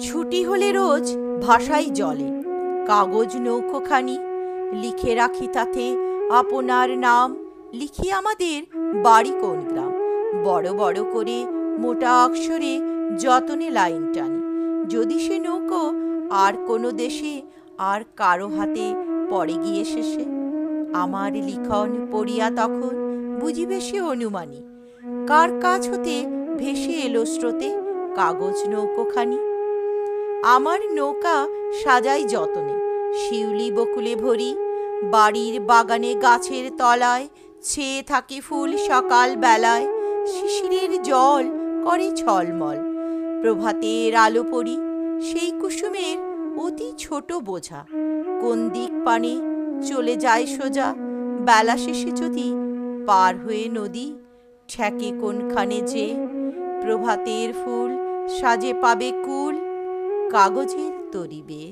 ছুটি হলে রোজ ভাষাই জলে। কাগজ নৌকোখানি, লিখে রাখি তাতে আপনার নাম, লিখি আমাদের বাড়ি কোন গ্রাম। বড় বড় করে মোটা অক্ষরে যতনে লাইন টানি। যদি সে নৌকো আর কোনো দেশে আর কারও হাতে পড়ে গিয়ে শেষে। আমার লিখন পড়িয়া তখন বুঝিবে সে অনুমানী। কার কাছ হতে ভেসে এলো স্রোতে কাগজ নৌকোখানি। আমার নৌকা সাজাই যতনে, শিউলি বকুলে ভরি, বাড়ির বাগানে গাছের তলায় ছেয়ে থাকে ফুল সকাল বেলায়, শিশিরের জল করে ছলমল, প্রভাতের আলো পড়ি, সেই কুসুমের অতি ছোট বোঝা, কোন দিক পানে চলে যায় সোজা, বেলা শেষে যদি পার হয়ে নদী ঠেকে কোনখানে যে, প্রভাতের ফুল সাজে পাবে কুল কাগজের তরিবে।